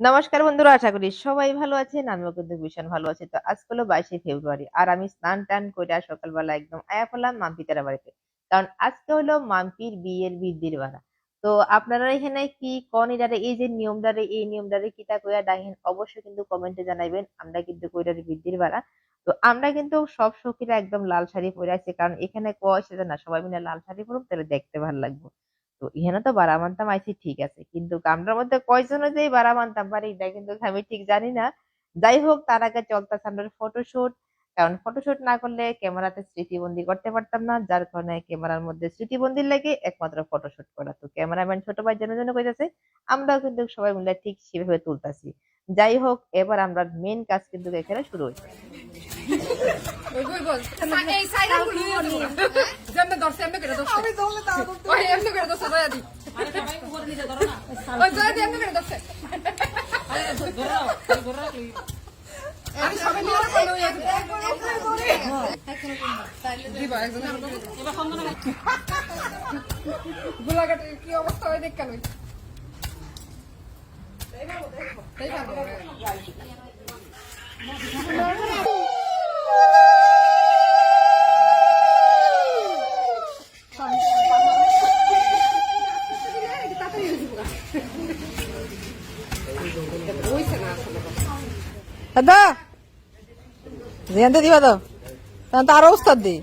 নমস্কার বন্ধুরা, আশা করি সবাই ভালো আছেন, আমিও কিন্তু ভীষণ ভালো আছি। তো আজকে হলো বাইশে ফেব্রুয়ারি, আর আমি স্নান টান করে সকালবেলা একদম আয়া পড়লাম মাম্পি তারা বাড়িতে। কারণ আজকে হলো মাম্পির বিয়ের বৃদ্ধির বাড়া তো আপনারা এখানে কি, কোন এটারে এই যে নিয়ম নিয়মদারে এই নিয়মদারে কিতা কইয়া ডাইহেন অবশ্যই কিন্তু কমেন্টে জানাইবেন, আমরা কিন্তু কইরারে বৃদ্ধির বাড়া তো আমরা কিন্তু সব সখীরা একদম লাল শাড়ি পরে আছি, কারণ এখানে কয় সেটা না সবাই মিলে লাল শাড়ি পরুম তাহলে দেখতে ভালো লাগবে। তো এখানে তো বাড়া মানতাম, আইছি ঠিক আছে। কিন্তু আমরার মধ্যে কয়জনে যে বাড়া মানতাম পারি, এটা কিন্তু আমি ঠিক জানি না। যাই হোক, তার আগে চলতেছে আমাদের ফটোশুট কারণ ফটোশুট না করলে ক্যামেরাতে স্মৃতিবন্দি করতে পারতাম না। যার কারণে ক্যামেরার মধ্যে স্মৃতিবন্দির লাগে একমাত্র ফটোশুট করা। তো ক্যামেরাম্যান ছোট ভাই যেন যেন কইতাছে, আমরাও কিন্তু সবাই মিলে ঠিক সেভাবে তুলতাছি। যাই হোক, এবার আমরা মেন কাজ কিন্তু এখানে শুরু হয়েছে আমি সবাই নিয়ে করল ইয়ে দিবা একজন গোলাঘাটে কি অবস্থা হয় দেখ কেন? দাদা জিয়ানতে দিবা তো? উস্তাদ দি।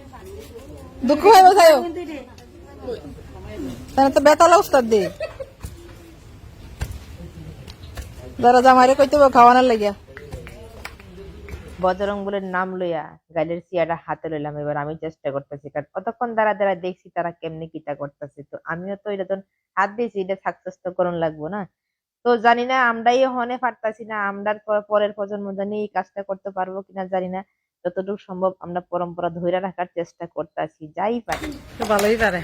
দুঃখ তো উস্তাদ দি। কইতে খাওয়ানোর লাগিয়া। নাম লইয়া গাইলের চেয়ারটা হাতে লইলাম এবার, আমি চেষ্টা করতেছি, কারণ অতক্ষণ দ্বারা দ্বারা দেখছি তারা কেমনি কিটা করতেছে। তো আমিও তো এটা হাত দিয়েছি, এটা সাকসেস তো লাগবো না। তো জানি না আমরাই হনে পারতাছি না আমরার পর- পরের প্রজন্ম জানি এই কাজটা করতে পারব কিনা জানি না। যতটুকু সম্ভব আমরা পরম্পরা ধরে রাখার চেষ্টা করতেছি যাই পারি। ভালোই পারে।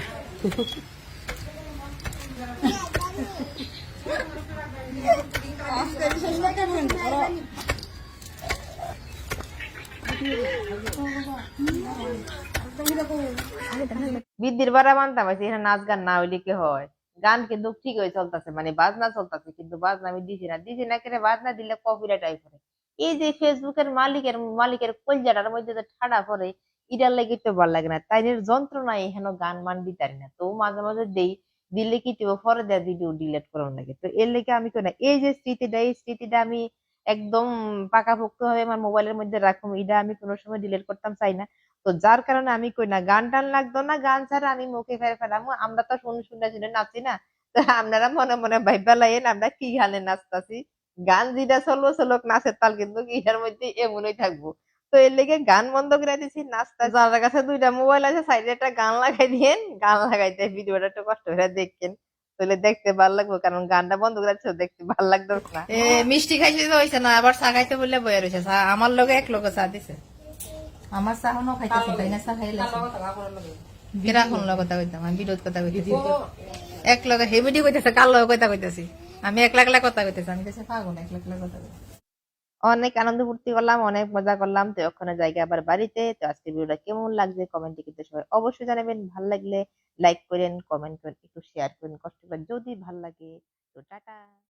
বৃদ্ধির বাড়া মানতাম এখানে নাচ গান না হইলে কি হয়? গান কিন্তু ঠিক হয়ে চলতেছে মানে বাজনা চলতেছে, কিন্তু বাজনা আমি দিছি না। দিছি না কেন? বাজনা দিলে কপিরাইট আই পড়ে। এই যে ফেসবুকের মালিকের মালিকের কলজাটার মধ্যে যে ঠাডা পড়ে ইটার লাগে তো ভালো লাগে না। তাই নাই এখানে গান মান দিতারি না। তো মাঝে মাঝে দেই, দিলে কি তো পরে দেয় ভিডিও ডিলিট করার লাগে। তো এর লেগে আমি কই না, এই যে স্মৃতিটা, এই স্মৃতিটা আমি একদম পাকাপোক্ত ভাবে আমার মোবাইলের মধ্যে রাখুম, এটা আমি কোনো সময় ডিলেট করতাম, চাই না। তো যার কারণে আমি কই না, গান টান লাগতো না, গান ছাড়া আমি মুখে ফেরে ফেলাম। আমরা তো শুনে শুনে শুনে নাচি না। তো আপনারা মনে মনে ভাইবা লাইন আমরা কি গানে নাচতাছি? গান যেটা চলবো চলুক, নাচের তাল কিন্তু এটার মধ্যে এমনই থাকব। তো এর লেগে গান বন্ধ করে দিছি নাচতা যার কাছে দুইটা মোবাইল আছে সাইডে একটা গান লাগাই দিয়েন, গান লাগাইতে ভিডিওটা একটু কষ্ট করে দেখেন। তাহলে দেখতে ভালো লাগবে, কারণ গানটা বন্ধ করে দিছো, দেখতে ভালো লাগতো না। মিষ্টি খাইছে তো হইছে না, আবার চা খাইতে বললে বয়ে রয়েছে আমার লগে এক লোক চা দিছে। আমার চা হনো খাইতেছে, তাই না চা খাইলে কিরাখন লগে কথা কইতাম? আমি বিরোধ কথা কইতেছি। এক লগে হেবিডি কইতাছে, কার লগে কথা কইতেছি? আমি একলা একলা কথা কইতেছি, আমি দেশে পাগল একলা একলা কথা কইতেছি। অনেক আনন্দ ফুর্তি করলাম, অনেক মজা করলাম। তো ওখানে জায়গা আবার বাড়িতে। তো আজকে ভিডিওটা কেমন লাগছে কমেন্টে কিন্তু সবাই অবশ্যই জানাবেন। ভালো লাগলে লাইক করেন, কমেন্ট করেন, একটু শেয়ার করেন। কষ্ট করেন যদি ভালো লাগে, তো টাটা।